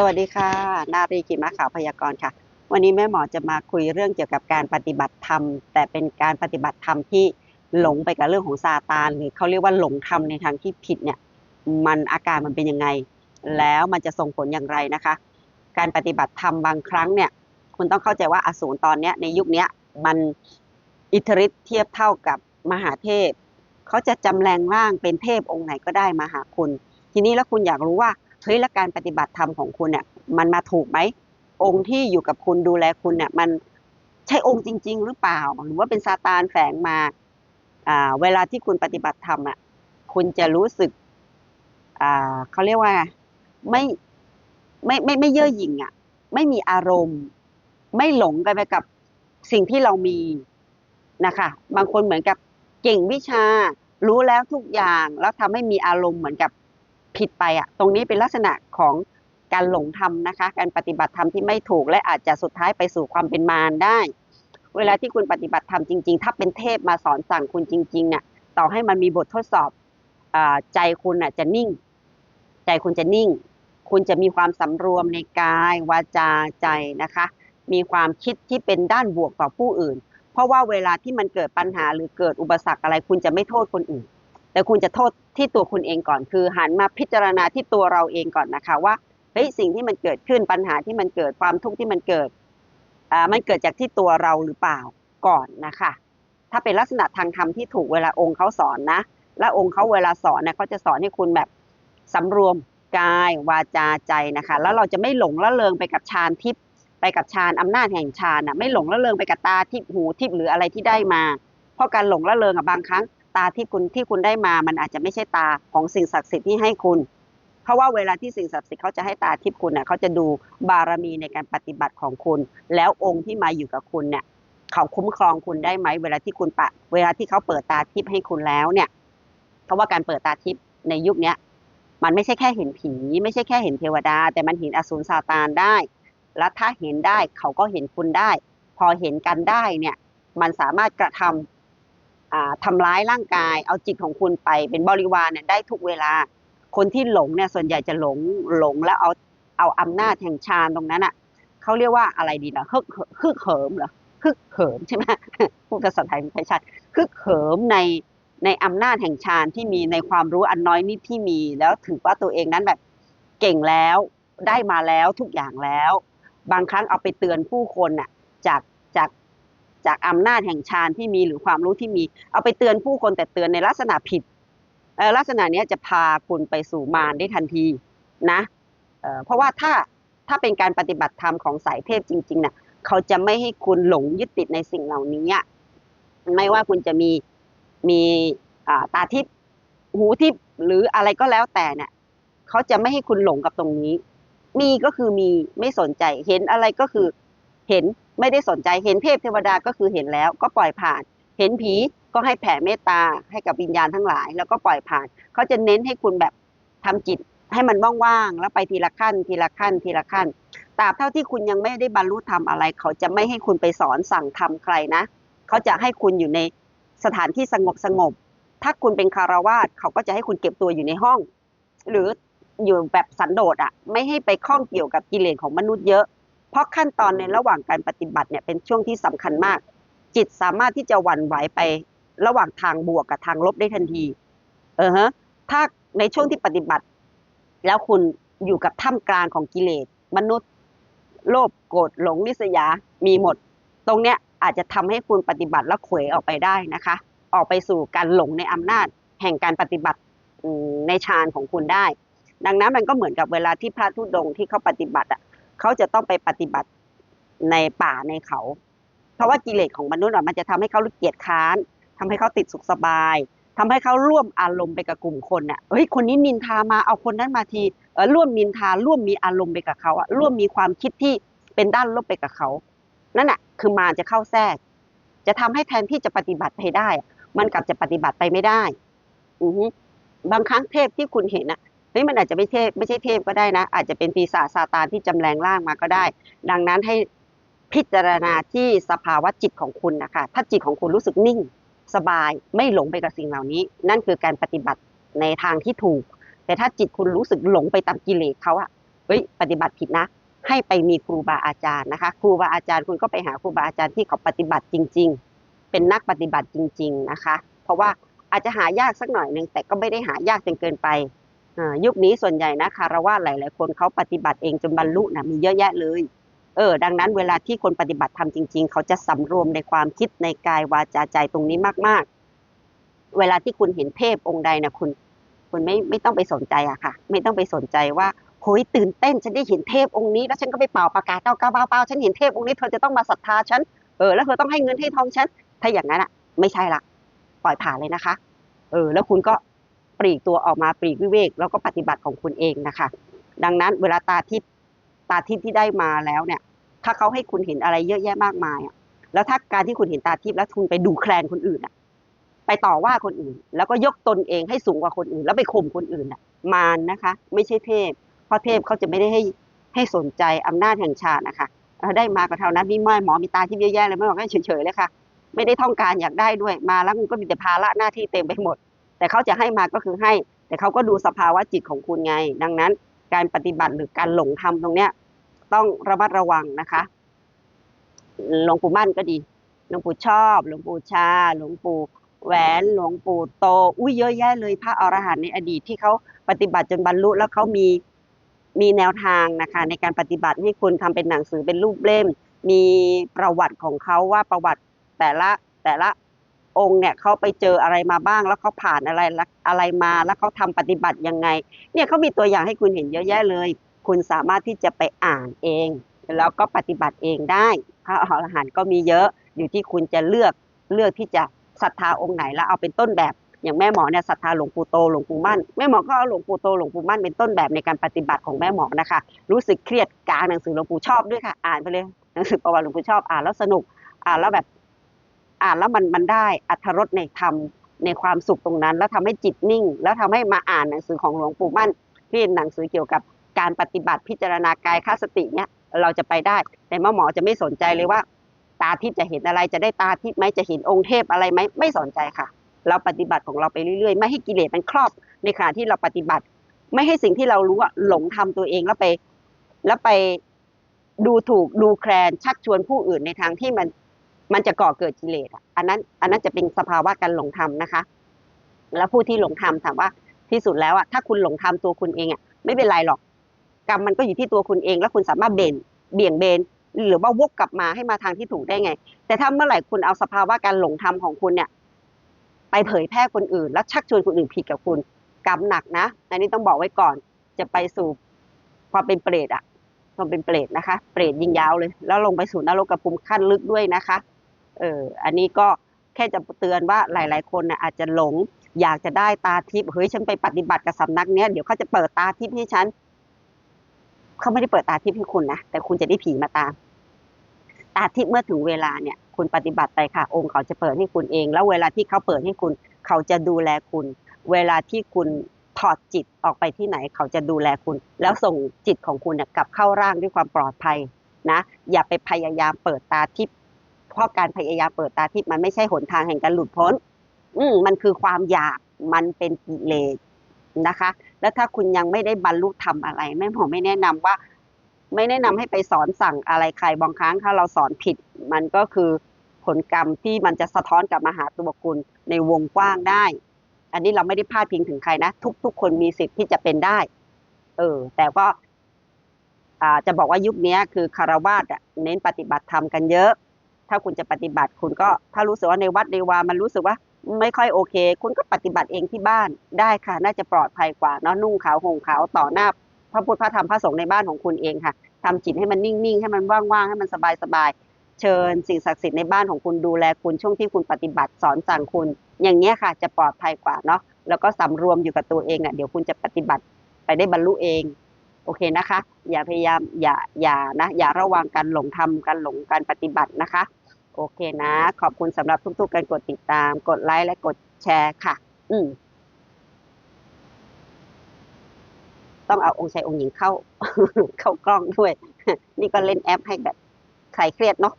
สวัสดีค่ะ นารีกิมะขาวพยากรณ์ค่ะ วันนี้แม่หมอจะมาคุยเรื่องเกี่ยวกับการปฏิบัติธรรม แต่เป็นการปฏิบัติธรรมที่หลงไปกับเรื่องของซาตานหรือเขาเรียกว่าหลงธรรมในทางที่ผิดเนี่ยมันอาการมันเป็นยังไง แล้วมันจะส่งผลอย่างไรนะคะ การปฏิบัติธรรมบางครั้งเนี่ยคุณต้องเข้าใจว่าอสูรตอนนี้ในยุคนี้มันอิทธิฤทธิ์เทียบเท่ากับมหาเทพเขาจะจำแรงร่างเป็นเทพองค์ไหนก็ได้มาหาคุณ ทีนี้แล้วคุณอยากรู้ว่า เฮ้ยแล้วการปฏิบัติธรรมของคุณเนี่ยมันมาถูกไหมองค์ที่อยู่กับคุณดูแลคุณเนี่ยมันใช่องค์จริง ๆ หรือเปล่า หรือว่าเป็นซาตานแฝงมาอ่าเวลาที่คุณปฏิบัติธรรมอะคุณจะรู้สึกอ่าเขาเรียกว่าไม่ไม่ไม่ไม่เย่อหยิ่งอะ ไม่มีอารมณ์ ไม่หลงกันไปกับสิ่งที่เรามีนะคะ บางคนเหมือนกับเก่งวิชา รู้แล้วทุกอย่าง แล้วทำให้มีอารมณ์เหมือนกับ ผิดไปอะตรงนี้เป็นลักษณะของการหลงธรรมนะคะ การปฏิบัติธรรมที่ไม่ถูกและอาจจะสุดท้ายไปสู่ความเป็นมารได้ เวลาที่คุณปฏิบัติธรรมจริง ๆ ถ้าเป็นเทพมาสอนสั่งคุณจริงๆเนี่ยต่อให้มันมีบททดสอบอใจคุณอะจะนิ่ง ใจคุณจะนิ่ง คุณจะมีความสำรวมในกายวาจาใจนะคะ มีความคิดที่เป็นด้านบวกต่อผู้อื่น เพราะว่าเวลาที่มันเกิดปัญหาหรือเกิดอุปสรรคอะไร คุณจะไม่โทษคนอื่น แต่คุณจะโทษที่ตัวคุณเองก่อน คือหันมาพิจารณาที่ตัวเราเองก่อนนะคะว่าเฮ้ยสิ่งที่มันเกิดขึ้นปัญหาที่มันเกิดความทุกข์ที่มันเกิดอ่ามันเกิดจากที่ตัวเราหรือเปล่าก่อนนะคะ ถ้าเป็นลักษณะทางธรรมที่ถูกเวลาองค์เขาสอนนะ และองค์เขาเวลาสอนเนี่ยเขาจะสอนให้คุณแบบสำรวมกายวาจาใจนะคะ แล้วเราจะไม่หลงละเลงไปกับฌานทิพย์ไปกับฌานอำนาจแห่งฌานอะไม่หลงละเลงไปกับตาทิพย์หูทิพย์หรืออะไรที่ได้มา เพราะการหลงละเลงอะบางครั้ง ตาที่คุณที่คุณได้มา มันอาจจะไม่ใช่ตาของสิ่งศักดิ์สิทธิ์ที่ให้คุณ เพราะว่าเวลาที่สิ่งศักดิ์สิทธิ์เขาจะให้ตาทิพย์คุณเนี่ยเขาจะดูบารมีในการปฏิบัติของคุณ แล้วองค์ที่มาอยู่กับคุณเนี่ยเขาคุ้มครองคุณได้ไหมเวลาที่คุณปะ เวลาที่เขาเปิดตาทิพย์ให้คุณแล้วเนี่ยเพราะว่าการเปิดตาทิพย์ในยุคนี้มันไม่ใช่แค่เห็นผี ไม่ใช่แค่เห็นเทวดา แต่มันเห็นอสูรซาตานได้ และถ้าเห็นได้เขาก็เห็นคุณได้ พอเห็นกันได้เนี่ย มันสามารถกระทำอ่า ทำร้ายร่างกาย เอาจิตของคุณไปเป็นบริวารเนี่ยได้ทุกเวลา คนที่หลงเนี่ยส่วนใหญ่จะหลงหลงแล้วเอาเอาอำนาจแห่งฌานตรงนั้นอะเขาเรียกว่าอะไรดีล่ะฮึกฮึกเหิมเหรอฮึกเหิมใช่ไหมพูดภาษาไทยไม่ค่อยชัดฮึกเหิมในในอำนาจแห่งฌานที่มีในความรู้อันน้อยนิดที่มี แล้วถือว่าตัวเองนั้นแบบเก่งแล้วได้มาแล้วทุกอย่างแล้ว บางครั้งเอาไปเตือนผู้คนน่ะจากจาก จากอำนาจแห่งฌานที่มีหรือความรู้ที่มี เอาไปเตือนผู้คนแต่เตือนในลักษณะผิดลักษณะนี้จะพาคุณไปสู่มารได้ทันทีนะเเพราะว่าถ้าถ้าเป็นการปฏิบัติธรรมของสายเทพจริงๆน่ะเขาจะไม่ให้คุณหลงยึดติดในสิ่งเหล่านี้ไม่ว่าคุณจะมีมีตาทิพย์หูทิพย์หรืออะไรก็แล้วแต่เนี่ยเขาจะไม่ให้คุณหลงกับตรงนี้ มีก็คือมีไม่สนใจเห็นอะไรก็คือ เห็นไม่ได้สนใจเห็นเทพเทวดาก็คือเห็นแล้วก็ปล่อยผ่าน เห็นผีก็ให้แผ่เมตตาให้กับวิญญาณทั้งหลาย แล้วก็ปล่อยผ่านเขาจะเน้นให้คุณแบบทำจิตให้มันว่างๆแล้วไปทีละขั้น ทีละขั้น ทีละขั้นตราบเท่าที่คุณยังไม่ได้บรรลุธรรมอะไร เขาจะไม่ให้คุณไปสอนสั่งทำใครนะ เขาจะให้คุณอยู่ในสถานที่สงบสงบ ถ้าคุณเป็นคารวาสเขาก็จะให้คุณเก็บตัวอยู่ในห้อง หรืออยู่แบบสันโดษอะ ไม่ให้ไปข้องเกี่ยวกับกิเลสของมนุษย์เยอะ เพราะขั้นตอนในระหว่างการปฏิบัติเนี่ยเป็นช่วงที่สำคัญมาก จิตสามารถที่จะหวั่นไหวไประหว่างทางบวกกับทางลบได้ทันที เออฮะ ถ้าในช่วงที่ปฏิบัติ แล้วคุณอยู่กับท่ามกลางของกิเลสมนุษย์ โลภโกรธหลงลิษยา มีหมด ตรงเนี้ยอาจจะทำให้คุณปฏิบัติแล้วเขวออกไปได้นะคะ ออกไปสู่การหลงในอำนาจ แห่งการปฏิบัติในฌานของคุณได้ ดังนั้นมันก็เหมือนกับเวลาที่พระธุดงค์ที่เขาปฏิบัติอะ เขาจะต้องไปปฏิบัติในป่าในเขา เพราะว่ากิเลสของมนุษย์มันจะทำให้เขาเกลียดค้านทำให้เขาติดสุขสบายทำให้เขาร่วมอารมณ์ไปกับกลุ่มคนน่ะเฮ้ยคนนี้นินทามาเอาคนนั้นมาทีเออร่วมนินทาร่วมมีอารมณ์ไปกับเขาอะร่วมมีความคิดที่เป็นด้านลบไปกับเขานั่นแหะคือมารจะเข้าแทรก จะทำให้แทนที่จะปฏิบัติไปได้ มันกลับจะปฏิบัติไปไม่ได้ อือบางครั้งเทพที่คุณเห็นอะ เฮ้ยมันอาจจะไม่เทพไม่ใช่เทพก็ได้นะ อาจจะเป็นปีศาจซาตานที่จำแรงร่างมาก็ได้ ดังนั้นให้พิจารณาที่สภาวะจิตของคุณนะคะ ถ้าจิตของคุณรู้สึกนิ่ง สบายไม่หลงไปกับสิ่งเหล่านี้ นั่นคือการปฏิบัติในทางที่ถูก แต่ถ้าจิตคุณรู้สึกหลงไปตามกิเลสเขาอะเฮ้ยปฏิบัติผิดนะ ให้ไปมีครูบาอาจารย์นะคะ ครูบาอาจารย์คุณก็ไปหาครูบาอาจารย์ที่เขาปฏิบัติจริง ๆ เป็นนักปฏิบัติจริง ๆนะคะ เพราะว่าอาจจะหายากสักหน่อยหนึ่งแต่ก็ไม่ได้หายากจนเกินไป ยุคนี้ส่วนใหญ่นะคารวะหลาย ๆ คนเขาปฏิบัติเองจนบรรลุนะมีเยอะแยะเลย เออ ดังนั้นเวลาที่คนปฏิบัติทำจริง ๆ เขาจะสำรวมในความคิดในกายวาจาใจตรงนี้มาก ๆ เวลาที่คุณเห็นเทพองค์ใดนะคุณคุณไม่ไม่ต้องไปสนใจอะค่ะ ไม่ต้องไปสนใจว่าโหยตื่นเต้นฉันได้เห็นเทพองค์นี้ แล้วฉันก็ไปเป่าประกาศเก้าเก้าเป้าเป้าฉันเห็นเทพองค์นี้เธอจะต้องมาศรัทธาฉันเออแล้วเธอต้องให้เงินให้ทองฉันถ้าอย่างนั้นอะไม่ใช่ละปล่อยผ่านเลยนะคะ เออ แล้วคุณก็ ปลีกตัวออกมาปลีกวิเวก แล้วก็ปฏิบัติของคุณเองนะคะ ดังนั้นเวลาตาทิพย์ตาทิพย์ที่ได้มาแล้วเนี่ย ถ้าเขาให้คุณเห็นอะไรเยอะแยะมากมายอะแล้วถ้าการที่คุณเห็นตาทิพย์แล้วคุณไปดูแคลนคนอื่นอะไปต่อว่าคนอื่น แล้วก็ยกตนเองให้สูงกว่าคนอื่น แล้วไปข่มคนอื่นอะมารนะคะ ไม่ใช่เทพ เพราะเทพเขาจะไม่ได้ให้ให้สนใจอำนาจแห่งชาตินะคะเออได้มาก็เท่านั้นมีไม่หมอมีตาทิพย์เยอะแยะเลยไม่บอกให้เฉยๆเลยค่ะ ไม่ได้ต้องการอยากได้ด้วยมาแล้วมันก็มีแต่ภาระหน้าที่เต็มไปหมด แต่เขาจะให้มาก็คือให้ แต่เขาก็ดูสภาวะจิตของคุณไง ดังนั้นการปฏิบัติหรือการหลงทำตรงเนี้ยต้องระมัดระวังนะคะหลวงปู่มั่นก็ดีหลวงปู่ชอบหลวงปู่ชาหลวงปู่แหวนหลวงปู่โต อุ้ยเยอะแยะเลยพระอรหันต์ในอดีตที่เขาปฏิบัติจนบรรลุแล้วเขามีมีแนวทางนะคะในการปฏิบัติให้คุณทำเป็นหนังสือเป็นรูปเล่ม มีประวัติของเขาว่าประวัติแต่ละแต่ละ องค์เนี่ยเขาไปเจออะไรมาบ้าง แล้วเขาผ่านอะไรอะไรมาแล้วเขาทำปฏิบัติยังไง เนี่ยเขามีตัวอย่างให้คุณเห็นเยอะแยะเลย คุณสามารถที่จะไปอ่านเอง แล้วก็ปฏิบัติเองได้พระอรหันต์ก็มีเยอะอยู่ที่คุณจะเลือกเลือกที่จะศรัทธาองค์ไหนแล้วเอาเป็นต้นแบบอย่างแม่หมอเนี่ยศรัทธาหลวงปู่โตหลวงปู่มั่นแม่หมอก็เอาหลวงปู่โตหลวงปู่มั่นเป็นต้นแบบในการปฏิบัติของแม่หมอนะคะ รู้สึกเครียดกลางหนังสือหลวงปู่ชอบด้วยค่ะ อ่านไปเลยหนังสือประวัติหลวงปู่ชอบอ่านแล้วสนุกอ่านแล้วแบบ อ่านแล้วมันมันได้อัธรสในธรรมในความสุขตรงนั้น แล้วทำให้จิตนิ่ง แล้วทำให้มาอ่านหนังสือของหลวงปู่มั่นที่เป็นหนังสือเกี่ยวกับการปฏิบัติพิจารณากายค่าสติเนี่ยเราจะไปได้ แต่แม่หมอจะไม่สนใจเลยว่า ตาทิพย์จะเห็นอะไรจะได้ตาทิพย์ไหมจะเห็นองค์เทพอะไรไหมไม่สนใจค่ะ เราปฏิบัติของเราไปเรื่อยๆ ไม่ให้กิเลสมันครอบในขณะที่เราปฏิบัติ ไม่ให้สิ่งที่เรารู้อะหลงทำตัวเองแล้วไป แล้วไปดูถูกดูแคลนชักชวนผู้อื่นในทางที่มัน มันจะก่อเกิดกิเลสอะอันนั้น อันนั้นจะเป็นสภาวะการหลงทำนะคะ แล้วผู้ที่หลงทำถามว่าที่สุดแล้วอะถ้าคุณหลงทำตัวคุณเองอะไม่เป็นไรหรอกกรรมมันก็อยู่ที่ตัวคุณเอง แล้วคุณสามารถเบนเบี่ยงเบนหรือว่าวกกลับมาให้มาทางที่ถูกได้ไง แต่ถ้าเมื่อไหร่คุณเอาสภาวะการหลงทำของคุณเนี่ย ไปเผยแพร่คนอื่น แล้วชักชวนคนอื่นผิดกับคุณกรรมหนักนะอันนี้ต้องบอกไว้ก่อนจะไปสู่ความเป็นเปรตอะความเป็นเปรตนะคะ เปรตยิงยาวเลย แล้วลงไปสู่นรกกระพุมขั้นลึกด้วยนะคะ เอออันนี้ก็แค่จะเตือนว่าหลาย ๆ คนน่ะอาจจะหลง อยากจะได้ตาทิพย์เฮ้ยฉันไปปฏิบัติกับสำนักเนี้ยเดี๋ยวเขาจะเปิดตาทิพย์ให้ฉันเขาไม่ได้เปิดตาทิพย์ให้คุณนะแต่คุณจะได้ผีมาตามตาทิพย์เมื่อถึงเวลาเนี่ย คุณปฏิบัติไปค่ะ องค์เขาจะเปิดให้คุณเอง แล้วเวลาที่เขาเปิดให้คุณ เขาจะดูแลคุณ เวลาที่คุณถอดจิตออกไปที่ไหนเขาจะดูแลคุณ แล้วส่งจิตของคุณเนี่ยกลับเข้าร่างด้วยความปลอดภัยนะ อย่าไปพยายามเปิดตาทิพย์ เพราะการพยายามเปิดตาทิพย์มันไม่ใช่หนทางแห่งการหลุดพ้น อืมมันคือความอยากมันเป็นกิเลสนะคะ แล้วถ้าคุณยังไม่ได้บรรลุธรรมอะไรแม่หมอไม่แนะนำว่า ไม่แนะนำให้ไปสอนสั่งอะไรใครบางครั้งถ้าเราสอนผิด มันก็คือผลกรรมที่มันจะสะท้อนกลับมาหาตัวคุณในวงกว้างได้ อันนี้เราไม่ได้พาดพิงถึงใครนะทุก ๆ คนมีสิทธิ์ที่จะเป็นได้ เออ แต่ก็จะบอกว่ายุคนี้คือคารวาสอะเน้นปฏิบัติธรรมกันเยอะ ถ้าคุณจะปฏิบัติคุณก็ถ้ารู้สึกว่าในวัดในวามันรู้สึกว่าไม่ค่อยโอเค คุณก็ปฏิบัติเองที่บ้านได้ค่ะ น่าจะปลอดภัยกว่าเนาะนุ่งขาวห่มขาวต่อหน้าพระพุทธพระธรรมพระสงฆ์ในบ้านของคุณเองค่ะทำจิตให้มันนิ่งๆ ให้มันว่างๆ ให้มันสบายๆ เชิญสิ่งศักดิ์สิทธิ์ในบ้านของคุณดูแลคุณช่วงที่คุณปฏิบัติสอนสั่งคุณ อย่างเงี้ยค่ะ จะปลอดภัยกว่าเนาะแล้วก็สำรวมอยู่กับตัวเองอะเดี๋ยวคุณจะปฏิบัติไปได้บรรลุเอง โอเคนะคะ อย่าพยายามอย่าอย่านะ อย่าระวังการหลงทำการหลงการปฏิบัตินะคะ โอเคนะ ขอบคุณสำหรับทุกๆการกดติดตาม กดไลค์และกดแชร์ค่ะ อืมต้องเอาองค์ชายองค์หญิงเข้า เข้ากล้องด้วย นี่ก็เล่นแอปให้แบบใครเครียดเนาะ